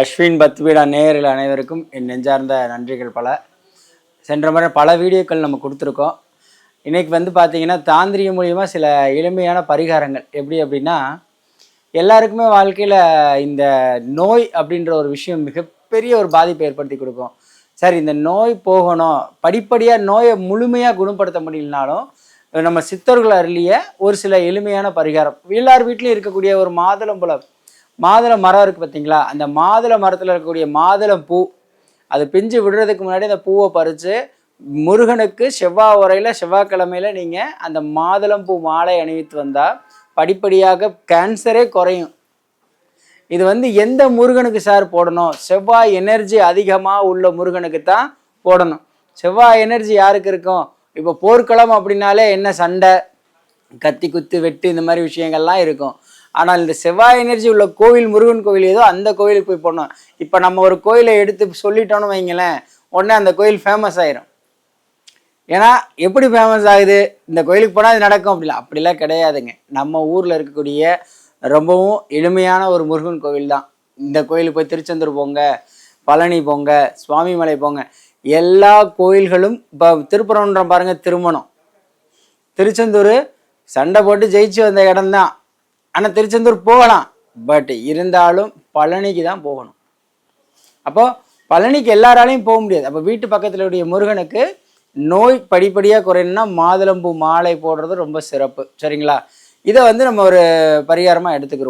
அஸ்வின் பத்வீடா நேயர்கள் அனைவருக்கும் என் நெஞ்சார்ந்த நன்றிகள் பல. சென்ற முறை பல வீடியோக்கள் நம்ம கொடுத்துருக்கோம். இன்றைக்கி வந்து பார்த்திங்கன்னா தாந்திரிகம் மூலியமாக சில எளிமையான பரிகாரங்கள். எப்படி அப்படின்னா எல்லாருக்குமே வாழ்க்கையில் இந்த நோய் அப்படின்ற ஒரு விஷயம் மிகப்பெரிய ஒரு பாதிப்பை ஏற்படுத்தி கொடுக்கும். சரி இந்த நோய் போகணும். படிப்படியாக நோயை முழுமையாக குணப்படுத்த முடியலனாலும் நம்ம சித்தர்கள் அருளிய ஒரு சில எளிமையான பரிகாரம். எல்லார் வீட்லேயும் இருக்கக்கூடிய ஒரு மாதுளம்பழம். மாதுளை மரம் இருக்குது பார்த்தீங்களா? அந்த மாதுளை மரத்தில் இருக்கக்கூடிய மாதுளம் பூ அது பிஞ்சு விடுறதுக்கு முன்னாடி அந்த பூவை பறித்து முருகனுக்கு செவ்வாய் உரையில் செவ்வாய்க்கிழமையில நீங்கள் அந்த மாதுளம் பூ மாலை அணிவித்து வந்தால் படிப்படியாக கேன்சரே குறையும். இது வந்து எந்த முருகனுக்கு சார் போடணும்? செவ்வாய் எனர்ஜி அதிகமாக உள்ள முருகனுக்கு தான் போடணும். செவ்வாய் எனர்ஜி யாருக்கு இருக்கும்? இப்போ போர்க்களம் அப்படின்னாலே என்ன சண்டை கத்தி குத்து வெட்டு இந்த மாதிரி விஷயங்கள்லாம் இருக்கும். ஆனால் இந்த செவ்வாய் எனர்ஜி உள்ள கோவில் முருகன் கோவில் ஏதோ அந்த கோவிலுக்கு போய் போடணும். இப்போ நம்ம ஒரு கோயிலை எடுத்து சொல்லிட்டோம்னு வைங்களேன் உடனே அந்த கோயில் ஃபேமஸ் ஆயிரும். ஏன்னா எப்படி ஃபேமஸ் ஆகுது? இந்த கோயிலுக்கு போனால் இது நடக்கும். அப்படிலாம் அப்படிலாம் கிடையாதுங்க. நம்ம ஊரில் இருக்கக்கூடிய ரொம்பவும் எளிமையான ஒரு முருகன் கோவில் தான். இந்த கோயிலுக்கு போய் திருச்செந்தூர் போங்க பழனி போங்க சுவாமிமலை போங்க. எல்லா கோயில்களும் இப்போ திருப்பரங்குன்றம் பாருங்கள் திருமணம். திருச்செந்தூர் சண்டை போட்டு ஜெயிச்சு வந்த இடம்தான். ஆனால் திருச்செந்தூர் போகலாம். பட் இருந்தாலும் பழனிக்கு தான் போகணும். அப்போது பழனிக்கு எல்லாராலையும் போக முடியாது. அப்போ வீட்டு பக்கத்தில் உடைய முருகனுக்கு நோய் படிப்படியாக குறையணும்னா மாதுளம்பூ மாலை போடுறது ரொம்ப சிறப்பு. சரிங்களா? இதை வந்து நம்ம ஒரு பரிகாரமாக எடுத்துக்கிறோம்.